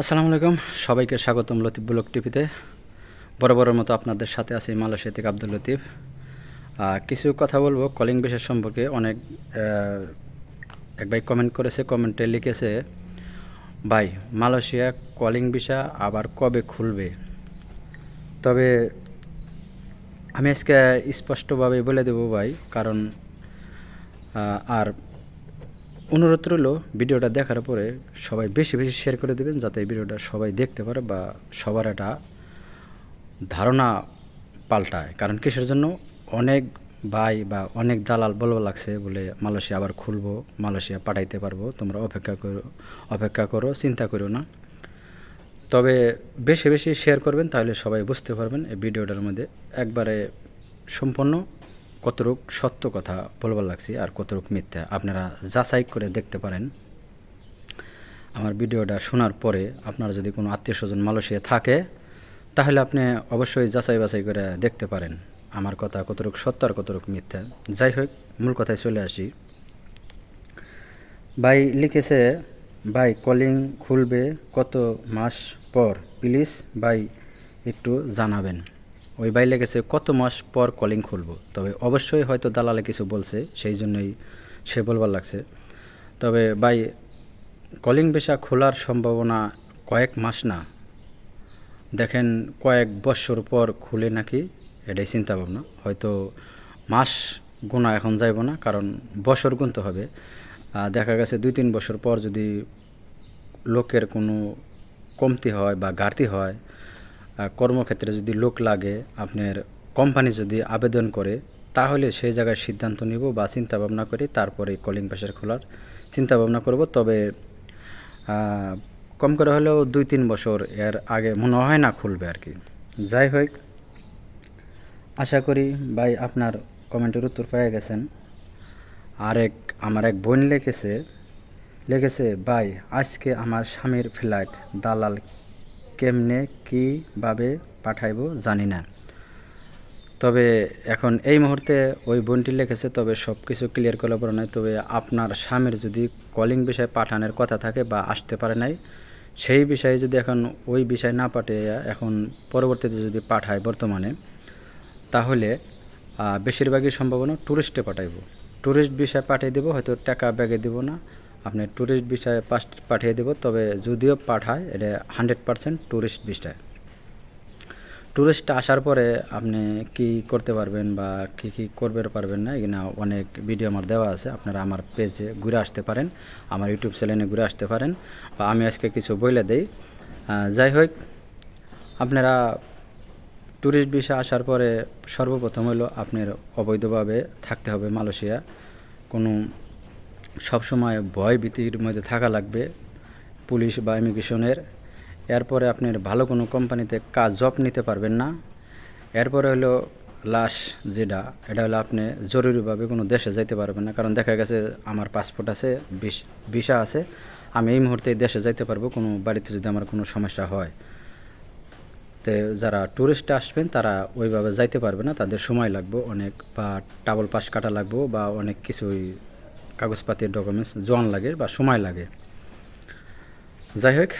আসসালামু আলাইকুম। সবাইকে স্বাগতম লতিফ ব্লক টিভিতে। বরাবরের মতো আপনাদের সাথে আছে মালয়েশিয়া থেকে আব্দুল লতিফ। কিছু কথা বলব কলিং বিষয় সম্পর্কে। অনেক এক ভাই কমেন্ট করেছে কমেন্টে লিখেছে, ভাই, মালয়েশিয়া কলিং ভিসা আবার কবে খুলবে? তবে আমি আজকে স্পষ্টভাবে বলে দেবো ভাই, কারণ আর অনুরোধ রইল ভিডিওটা দেখার পরে সবাই বেশি বেশি শেয়ার করে দেবেন যাতে এই ভিডিওটা সবাই দেখতে পারে বা সবার একটা ধারণা পাল্টায়। কারণ কিসের জন্য? অনেক ভাই বা অনেক দালাল বলব লাগছে বলে মালয়েশিয়া আবার খুলবো, মালয়েশিয়া পাঠাইতে পারব। তোমরা অপেক্ষা করো অপেক্ষা করো, চিন্তা করো না। তবে বেশি বেশি শেয়ার করবেন, তাহলে সবাই বুঝতে পারবেন এই ভিডিওটার মধ্যে একবারে সম্পূর্ণ কতটুক সত্য কথা বলবার লাগছি আর কতটুক মিথ্যা আপনারা যাচাই করে দেখতে পারেন। আমার ভিডিওটা শোনার পরে আপনার যদি কোনো আত্মীয় স্বজন মালয়েশিয়া থাকে, তাহলে আপনি অবশ্যই যাচাই বাছাই করে দেখতে পারেন আমার কথা কতটুক সত্য আর কতটুক মিথ্যা। যাই হোক, মূল কথায় চলে আসি। ভাই লিখেছে, ভাই, কলিং খুলবে কত মাস পর? প্লিজ ভাই, একটু জানাবেন। ওই ভাই লেগেছে কত মাস পর কলিং খুলবো? তবে অবশ্যই হয়তো দালালে কিছু বলছে, সেই জন্যই সে বলবার লাগছে। তবে ভাই কলিং ভিসা খোলার সম্ভাবনা কয়েক মাস না। দেখেন কয়েক বছর পর খুলে নাকি, এটাই চিন্তা ভাবনা। হয়তো মাস গোনা এখন যাইব না, কারণ বছর গুনতে হবে। দেখা গেছে দুই তিন বছর পর যদি লোকের কোনো কমতি হয় বা ঘাটতি হয় কর্মক্ষেত্রে যদি লোক লাগে, আপনার কোম্পানি যদি আবেদন করে, তাহলে সেই জায়গায় সিদ্ধান্ত নিব বা চিন্তা ভাবনা করি তারপরে কলিং প্রেশার খোলার চিন্তা ভাবনা করব। তবে কম করে হলেও দুই তিন বছর এর আগে মনে হয় না খুলবে আর কি। যাই হোক, আশা করি ভাই আপনার কমেন্টের উত্তর পেয়ে গেছেন। আরেক, আমার এক বোন লিখেছে লিখেছে, ভাই, আজকে আমার স্বামীর ফ্লাইট দালাল কেমনে, কীভাবে পাঠাইব জানি না। তবে এখন এই মুহূর্তে ওই বোনটি লিখেছে, তবে সব কিছু ক্লিয়ার করলে পরে নয়, তবে আপনার স্বামীর যদি কলিং বিষয়ে পাঠানোর কথা থাকে বা আসতে পারে নাই, সেই বিষয়ে যদি এখন ওই বিষয় না পাঠিয়ে এখন পরবর্তীতে যদি পাঠায় বর্তমানে, তাহলে বেশিরভাগই সম্ভাবনা ট্যুরিস্টে পাঠাইব। ট্যুরিস্ট বিষয় পাঠিয়ে দেবো, হয়তো টাকা ব্যাগে দেবো না আপনি ট্যুরিস্ট পাস পাঠিয়ে দেবো, তবে যদিও পাঠায়, এটা হান্ড্রেড পারসেন্ট ট্যুরিস্ট বিষয় ট্যুরিস্ট আসার পরে আপনি কি করতে পারবেন বা কি কি করবে পারবেন না, এখানে অনেক ভিডিও আমার দেওয়া আছে, আপনারা আমার পেজে ঘুরে আসতে পারেন, আমার ইউটিউব চ্যানেলে ঘুরে আসতে পারেন, বা আমি আজকে কিছু বইলে দেই। যাই হোক, আপনারা ট্যুরিস্ট ভিসা আসার পরে সর্বপ্রথম হলো আপনার অবৈধভাবে থাকতে হবে মালয়েশিয়া। কোনো সবসময় ভয় ভীতির মধ্যে থাকা লাগবে পুলিশ বা ইমিগ্রেশনের। এরপরে আপনার ভালো কোনো কোম্পানিতে কাজ, জব নিতে পারবেন না। এরপরে হলো লাশ যেটা, এটা হলো আপনি জরুরিভাবে কোনো দেশে যাইতে পারবেন না। কারণ দেখা গেছে আমার পাসপোর্ট আছে ভিসা আছে, আমি এই মুহূর্তে দেশে যাইতে পারব, কোনো বাড়িতে যদি আমার কোনো সমস্যা হয়। তো যারা ট্যুরিস্ট আসবেন, তারা ওইভাবে যাইতে পারবে না, তাদের সময় লাগবে অনেক বা টাবল পাস কাটা লাগবে বা অনেক কিছুই কাগজপাতির ডকুমেন্টস জোয়ান লাগে বা সময় লাগে। যাই হোক,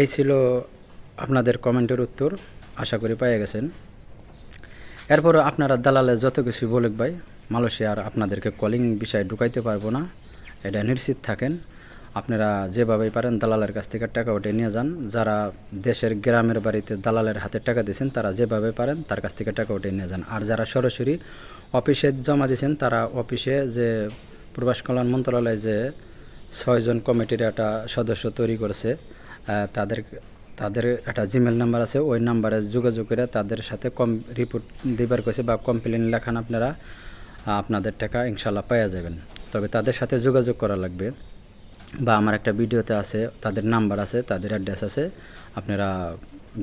এই ছিল আপনাদের কমেন্টের উত্তর, আশা করি পেয়ে গেছেন। এরপর আপনারা দালালে যত কিছু বলুক ভাই মালয়েশিয়ার আপনাদেরকে কলিং বিষয়ে ঢুকাইতে পারব না, এটা নিশ্চিত থাকেন। আপনারা যেভাবেই পারেন দালালের কাছ থেকে টাকা উঠে নিয়ে যান। যারা দেশের গ্রামের বাড়িতে দালালের হাতে টাকা দিয়েছেন, তারা যেভাবে পারেন তার কাছ থেকে টাকা উঠে নিয়ে যান। আর যারা সরাসরি অফিসে জমা দিয়েছেন, তারা অফিসে যে প্রবাস কল্যাণ মন্ত্রণালয়ে যে ছয়জন কমিটির একটা সদস্য তৈরি করেছে তাদের তাদের একটা জিমেল নাম্বার আছে, ওই নাম্বারে যোগাযোগ করে তাদের সাথে কম রিপোর্ট দিবার করেছে বা কমপ্লেন লেখান আপনারা আপনাদের টাকা ইনশাল্লাহ পাওয়া যাবেন। তবে তাদের সাথে যোগাযোগ করা লাগবে। বা আমার একটা ভিডিওতে আছে, তাদের নাম্বার আছে, তাদের অ্যাড্রেস আছে, আপনারা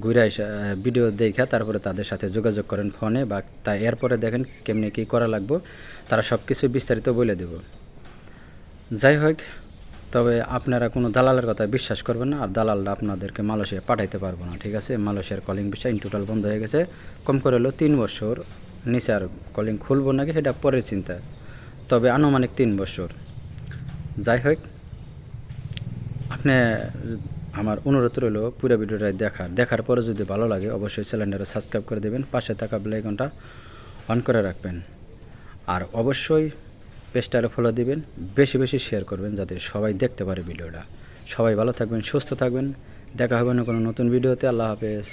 ঘুরে ভিডিও দেখা, তারপরে তাদের সাথে যোগাযোগ করেন ফোনে বা তা এরপরে দেখেন কেমনি কী করা লাগবে, তারা সব কিছু বিস্তারিত বলে দেব। যাই হোক, তবে আপনারা কোনো দালালের কথা বিশ্বাস করবেন না, আর দালালরা আপনাদেরকে মালয়েশিয়া পাঠাইতে পারব না, ঠিক আছে? মালয়েশিয়ার কলিং বিষয় ইন টোটাল বন্ধ হয়ে গেছে। কম করে হলো তিন বছর নিচে আর কলিং খুলবো নাকি সেটা পরের চিন্তা। তবে আনুমানিক তিন বছর। যাই হোক, আপনি, আমার অনুরোধ রইল পুরো ভিডিওটা দেখার। দেখার পরে যদি ভালো লাগে, অবশ্যই চ্যানেলটা সাবস্ক্রাইব করে দেবেন। পাশে থাকা বেলাইকনটা অন করে রাখবেন। আর অবশ্যই পেজটারে ফলো দিবেন, বেশি বেশি শেয়ার করবেন যাতে সবাই দেখতে পারে ভিডিওটা। সবাই ভালো থাকবেন, সুস্থ থাকবেন। দেখা হবে না কোনো নতুন ভিডিওতে। আল্লাহ হাফেজ।